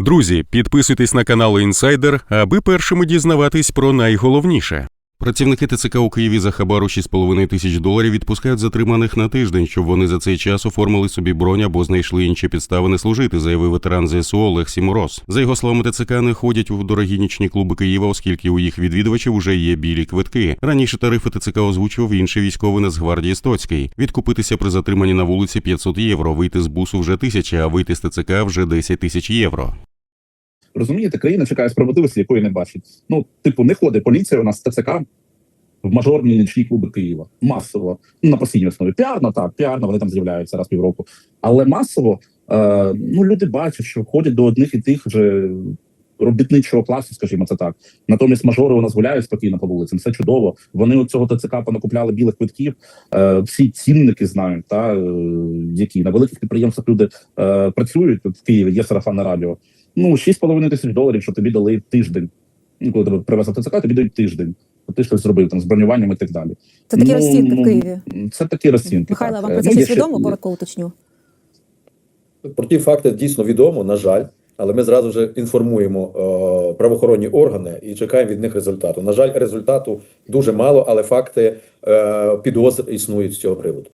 Друзі, підписуйтесь на канал Інсайдер, аби першими дізнаватись про найголовніше. Працівники ТЦК у Києві за хабару 6,5 тисяч доларів відпускають затриманих на тиждень, щоб вони за цей час оформили собі бронь або знайшли інші підстави не служити, заявив ветеран ЗСУ Олег Сімороз. За його словами, ТЦК не ходять у дорогі нічні клуби Києва, оскільки у їх відвідувачів уже є білі квитки. Раніше тарифи ТЦК озвучував інший військовий Нацгвардії Стоцький. Відкупитися при затриманні на вулиці 500 євро, вийти з бусу вже тисяча, а вийти з ТЦК вже 10 тисяч євро. Розумієте, країна чекає справедливості, якої не бачить. Ну, типу, не ходить поліція у нас ТЦК в мажорні нічні клуби Києва. Масово. Ну, на постійній основі. Піарно, так, піарно, вони там з'являються раз півроку. Але масово е, ну, люди бачать, що ходять до одних і тих же робітничого класу, скажімо це так. Натомість мажори у нас гуляють спокійно по вулицям, все чудово. Вони у цього ТЦК понакупляли білих квитків. Е, всі цінники знають, та, е, які на великих підприємствах люди е, працюють тут в Києві, є сарафанне радіо. Ну, 6,5 тисяч доларів, що тобі дали тиждень. Ну, коли тебе привезли ТЦК, тобі дають тиждень. Ти щось зробив там з бронюванням і так далі. Це такі Ну, розцінки в ну, Києві. Це такі розцінки. Михайло, так. вам про це ну, щось ще- Коротко уточню. Про ті факти дійсно відомо, на жаль, але ми зразу ж інформуємо е, правоохоронні органи і чекаємо від них результату. На жаль, результату дуже мало, але факти е, підозр існують з цього приводу.